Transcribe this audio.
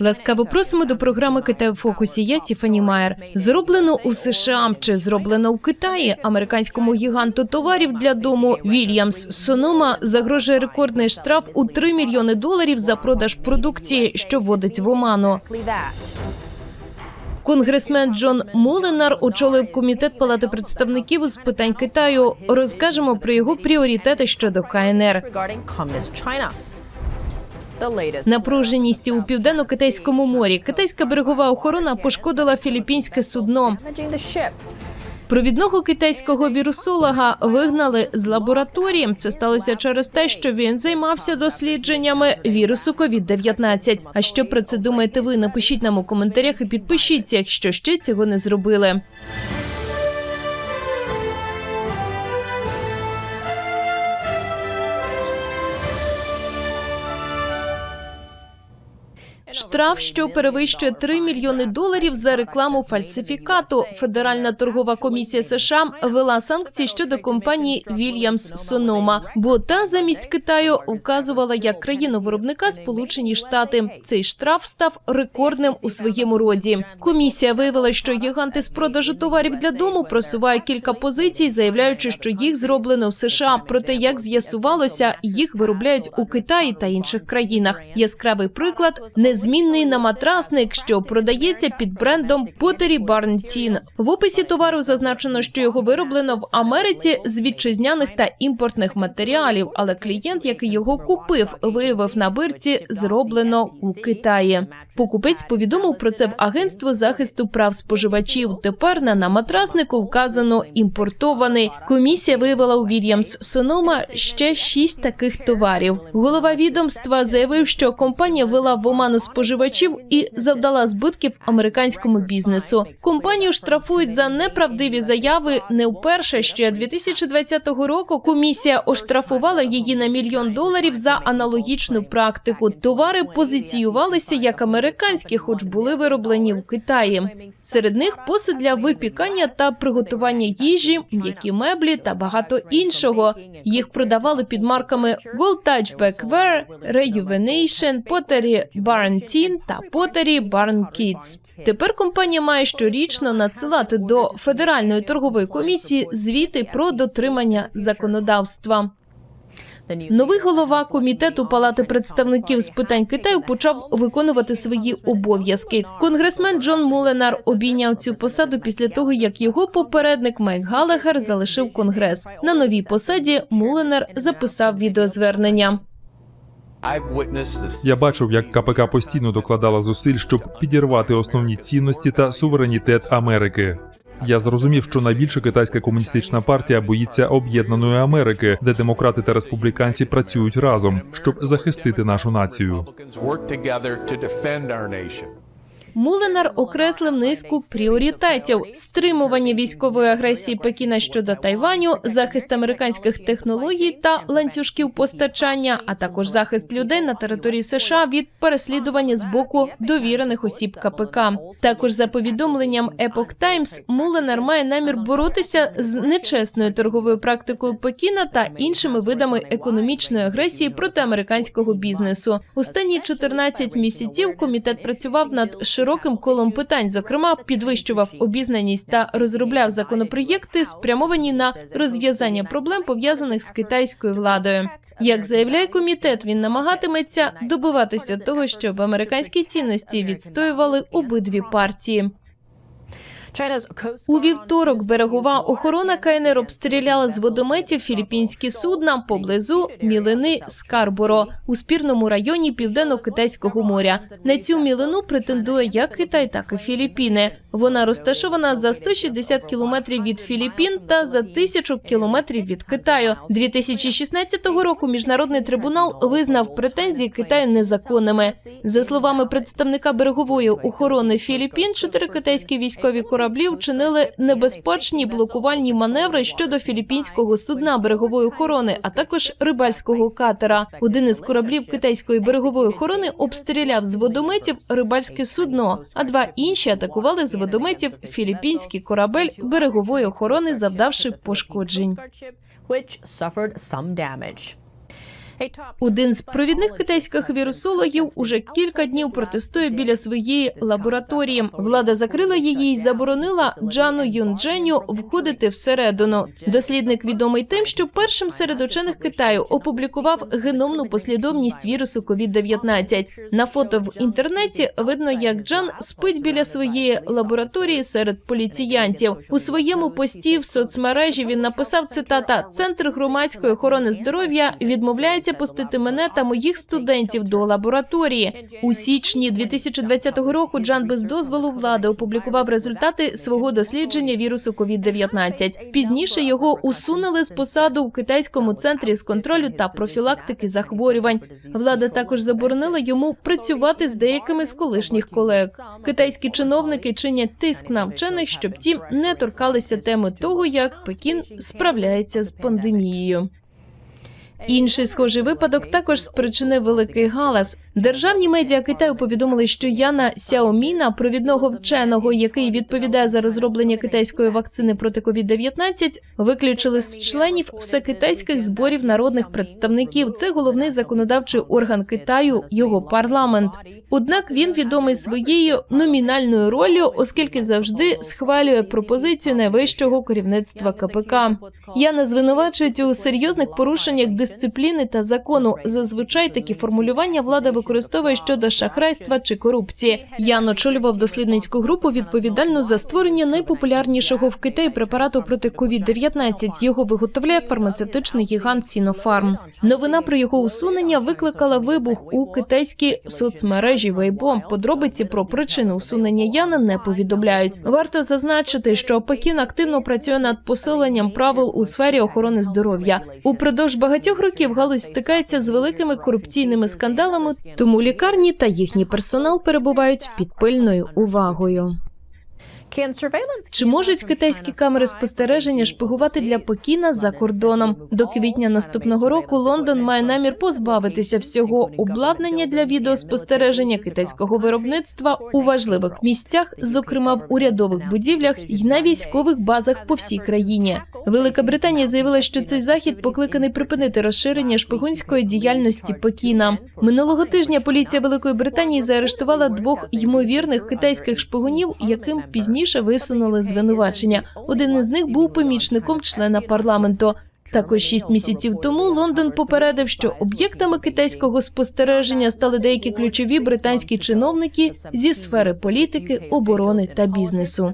Ласкаво просимо до програми Китай у фокусі. Я Тіфані Майер. Зроблено у США чи зроблено у Китаї американському гіганту товарів для дому Вільямс Сонома загрожує рекордний штраф у 3 мільйони доларів за продаж продукції, що вводить в оману. Конгресмен Джон Моленар очолив комітет Палати представників з питань Китаю. Розкажемо про його пріоритети щодо КНР. Напруженість у південно-китайському морі. Китайська берегова охорона пошкодила філіппінське судно. Провідного китайського вірусолога вигнали з лабораторії. Це сталося через те, що він займався дослідженнями вірусу COVID-19. А що про це думаєте ви? Напишіть нам у коментарях і підпишіться, якщо ще цього не зробили. Штраф, що перевищує 3 мільйони доларів за рекламу фальсифікату. Федеральна торгова комісія США ввела санкції щодо компанії Williams Sonoma, бо та замість Китаю вказувала як країну виробника Сполучені Штати. Цей штраф став рекордним у своєму роді. Комісія виявила, що гіганти з продажу товарів для дому просуває кілька позицій, заявляючи, що їх зроблено в США. Проте, як з'ясувалося, їх виробляють у Китаї та інших країнах. Яскравий приклад незмінний наматрасник, що продається під брендом Pottery Barn Teen. В описі товару зазначено, що його вироблено в Америці з вітчизняних та імпортних матеріалів. Але клієнт, який його купив, виявив на бирці зроблено у Китаї. Покупець повідомив про це в агентство захисту прав споживачів. Тепер на наматраснику вказано імпортований. Комісія виявила у Williams Sonoma ще шість таких товарів. Голова відомства заявив, що компанія вела в оману споживачів і завдала збитків американському бізнесу. Компанію штрафують за неправдиві заяви не вперше. Ще 2020 року комісія оштрафувала її на мільйон доларів за аналогічну практику. Товари позиціювалися як американські, хоч були вироблені в Китаї. Серед них посуд для випікання та приготування їжі, м'які меблі та багато іншого. Їх продавали під марками Gold Touch Backware, Rejuvenation, Pottery Barn Teen та Pottery Barn Kids. Тепер компанія має щорічно надсилати до Федеральної торгової комісії звіти про дотримання законодавства. Новий голова комітету Палати представників з питань Китаю почав виконувати свої обов'язки. Конгресмен Джон Муленар обійняв цю посаду після того, як його попередник Майк Галагер залишив конгрес. На новій посаді Муленар записав відеозвернення. Я бачив, як КПК постійно докладала зусиль, щоб підірвати основні цінності та суверенітет Америки. Я зрозумів, що найбільше китайська комуністична партія боїться об'єднаної Америки, де демократи та республіканці працюють разом, щоб захистити нашу націю. Муленар окреслив низку пріоритетів: стримування військової агресії Пекіна щодо Тайваню, захист американських технологій та ланцюжків постачання, а також захист людей на території США від переслідування з боку довірених осіб КПК. Також за повідомленням Epoch Times, Муленар має намір боротися з нечесною торговою практикою Пекіна та іншими видами економічної агресії проти американського бізнесу. Останні 14 місяців комітет працював над широким колом питань, зокрема, підвищував обізнаність та розробляв законопроєкти, спрямовані на розв'язання проблем пов'язаних з китайською владою. Як заявляє комітет, він намагатиметься добиватися того, щоб американські цінності відстоювали обидві партії. У вівторок берегова охорона КНР обстріляла з водометів філіппінські судна поблизу мілини Скарборо у спірному районі південно-китайського моря. На цю мілину претендує як Китай, так і Філіппіни. Вона розташована за 160 кілометрів від Філіппін та за тисячу кілометрів від Китаю. 2016 року міжнародний трибунал визнав претензії Китаю незаконними. За словами представника берегової охорони Філіппін, чотири китайські військові кораблі вчинили небезпечні блокувальні маневри щодо філіппінського судна берегової охорони, а також рибальського катера. Один із кораблів китайської берегової охорони обстріляв з водометів рибальське судно, а два інші атакували з водометів філіппінський корабель берегової охорони, завдавши пошкоджень. Один з провідних китайських вірусологів уже кілька днів протестує біля своєї лабораторії. Влада закрила її і заборонила Джану Юндженю входити всередину. Дослідник відомий тим, що першим серед учених Китаю опублікував геномну послідовність вірусу COVID-19. На фото в інтернеті видно, як Джан спить біля своєї лабораторії серед поліціянтів. У своєму пості в соцмережі він написав цитата: Центр громадської охорони здоров'я відмовляється пустити мене та моїх студентів до лабораторії. У січні 2020 року Джан без дозволу влади опублікував результати свого дослідження вірусу COVID-19. Пізніше його усунули з посаду у китайському центрі з контролю та профілактики захворювань. Влада також заборонила йому працювати з деякими з колишніх колег. Китайські чиновники чинять тиск на вчених, щоб ті не торкалися теми того, як Пекін справляється з пандемією. Інший схожий випадок також спричинив великий галас. Державні медіа Китаю повідомили, що Яна Сяоміна, провідного вченого, який відповідає за розроблення китайської вакцини проти COVID-19, виключили з членів всекитайських зборів народних представників. Це головний законодавчий орган Китаю, його парламент. Однак він відомий своєю номінальною ролью, оскільки завжди схвалює пропозицію найвищого керівництва КПК. Яна звинувачують у серйозних порушеннях дисципліни та закону. Зазвичай такі формулювання влада використовує щодо шахрайства чи корупції. Ян очолював дослідницьку групу відповідальну за створення найпопулярнішого в Китаї препарату проти COVID-19. Його виготовляє фармацевтичний гігант Сінофарм. Новина про його усунення викликала вибух у китайській соцмережі Weibo. Подробиці про причини усунення Яна не повідомляють. Варто зазначити, що Пекін активно працює над посиленням правил у сфері охорони здоров'я. Упродовж багатьох років галузь стикається з великими корупційними скандалами, тому лікарні та їхній персонал перебувають під пильною увагою. Чи можуть китайські камери спостереження шпигувати для Пекіна за кордоном? До квітня наступного року Лондон має намір позбавитися всього обладнання для відеоспостереження китайського виробництва у важливих місцях, зокрема в урядових будівлях і на військових базах по всій країні. Велика Британія заявила, що цей захід покликаний припинити розширення шпигунської діяльності Пекіна. Минулого тижня поліція Великої Британії заарештувала двох ймовірних китайських шпигунів, яким пізніше висунули звинувачення. Один із них був помічником члена парламенту. Також шість місяців тому Лондон попередив, що об'єктами китайського спостереження стали деякі ключові британські чиновники зі сфери політики, оборони та бізнесу.